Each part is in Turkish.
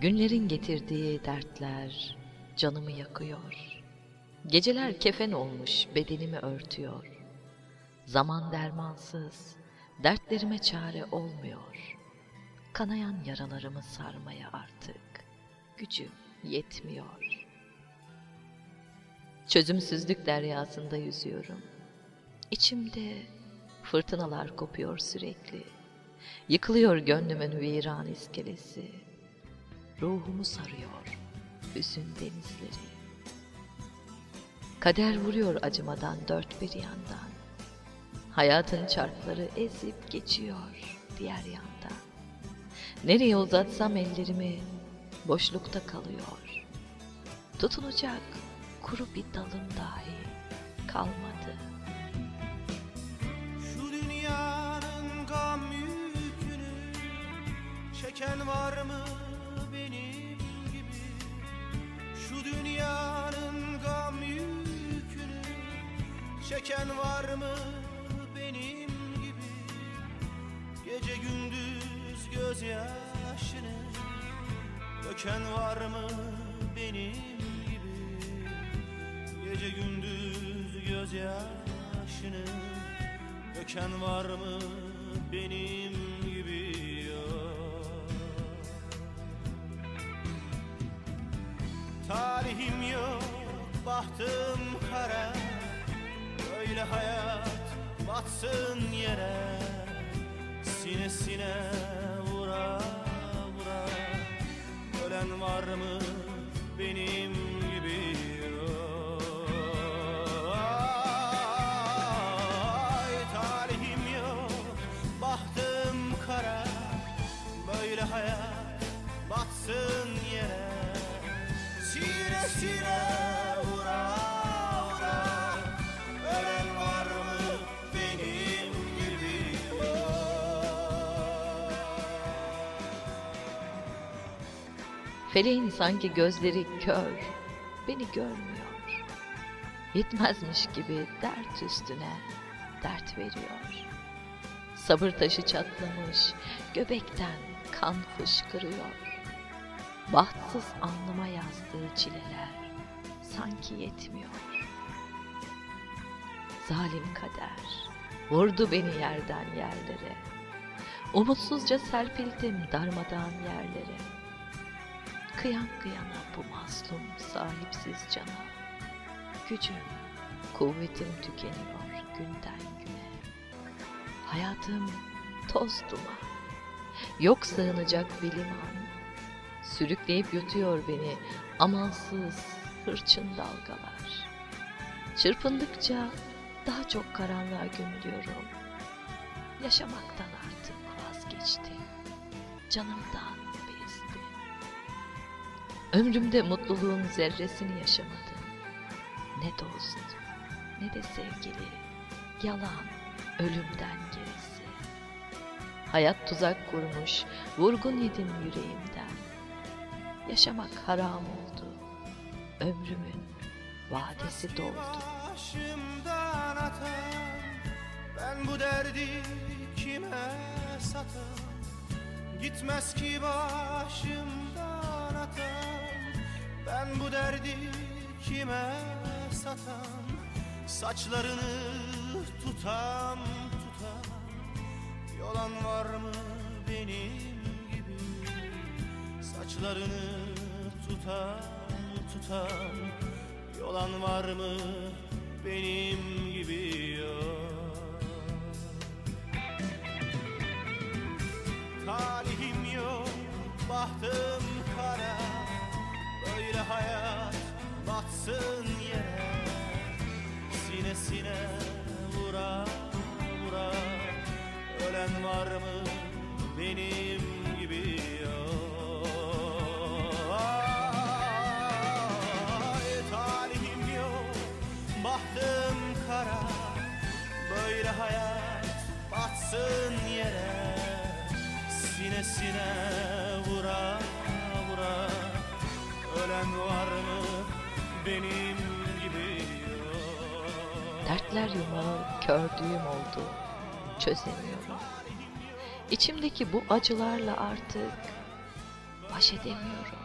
Günlerin getirdiği dertler canımı yakıyor. Geceler kefen olmuş bedenimi örtüyor. Zaman dermansız, dertlerime çare olmuyor. Kanayan yaralarımı sarmaya artık gücüm yetmiyor. Çözümsüzlük deryasında yüzüyorum. İçimde fırtınalar kopuyor sürekli. Yıkılıyor gönlümün viran iskelesi. Ruhumu sarıyor hüzün denizleri. Kader vuruyor acımadan dört bir yandan. Hayatın çarkları ezip geçiyor diğer yandan. Nereye uzatsam ellerimi boşlukta kalıyor. Tutunacak kuru bir dalım dahi kalmadı. Şu dünyanın gam yükünü Çeken var mı Çeken var mı benim gibi? Gece gündüz gözyaşını Döken var mı benim gibi? Gece gündüz gözyaşını Döken var mı benim gibi? Yok Talihim yok, bahtım kara Böyle hayat batsın yere Sinesine vura vura. Ölen var mı benim gibi Feleğin sanki gözleri kör, beni görmüyor. Yetmezmiş gibi dert üstüne dert veriyor. Sabır taşı çatlamış, göbekten kan fışkırıyor. Bahtsız alnıma yazdığı çileler sanki yetmiyor. Zalim kader vurdu beni yerden yerlere. Umutsuzca serpildim darmadağın yerlere. Kıyan kıyana bu mazlum sahipsiz cana. Gücüm, kuvvetim tükeniyor günden güne. Hayatım toz duman. Yok sığınacak bir liman. Sürükleyip yutuyor beni amansız hırçın dalgalar. Çırpındıkça daha çok karanlığa gömülüyorum. Yaşamaktan artık vazgeçtim. Canımdan. Ömrümde mutluluğun zerresini yaşamadım. Ne dost, ne de sevgili, yalan, ölümden gerisi. Hayat tuzak kurmuş, vurgun yedim yüreğimden. Yaşamak haram oldu, ömrümün vadesi doldu. Başımdan atan Ben bu derdi kime satan Gitmez ki başımdan kime satan Saçlarını tutam tutam. Yolan var mı benim gibi? Saçlarını tutam tutam. Yolan var mı Sinesine vura vura. Ölen var mı benim gibi? Ay, talihim yok, bahtım kara. Böyle hayat batsın yere. Sinesine vura vura. Ölen var mı benim Dertler yumağı kördüğüm oldu, çözemiyorum. İçimdeki bu acılarla artık Baş edemiyorum.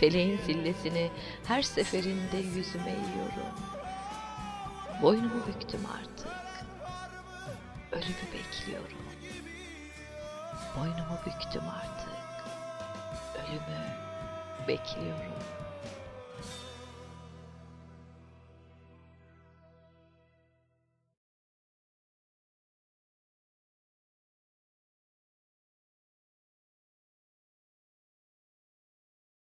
Feleğin zillesini her seferinde yüzüme yiyorum. Boynumu büktüm artık. Ölümü bekliyorum. Boynumu büktüm artık. Ölümü bekliyorum.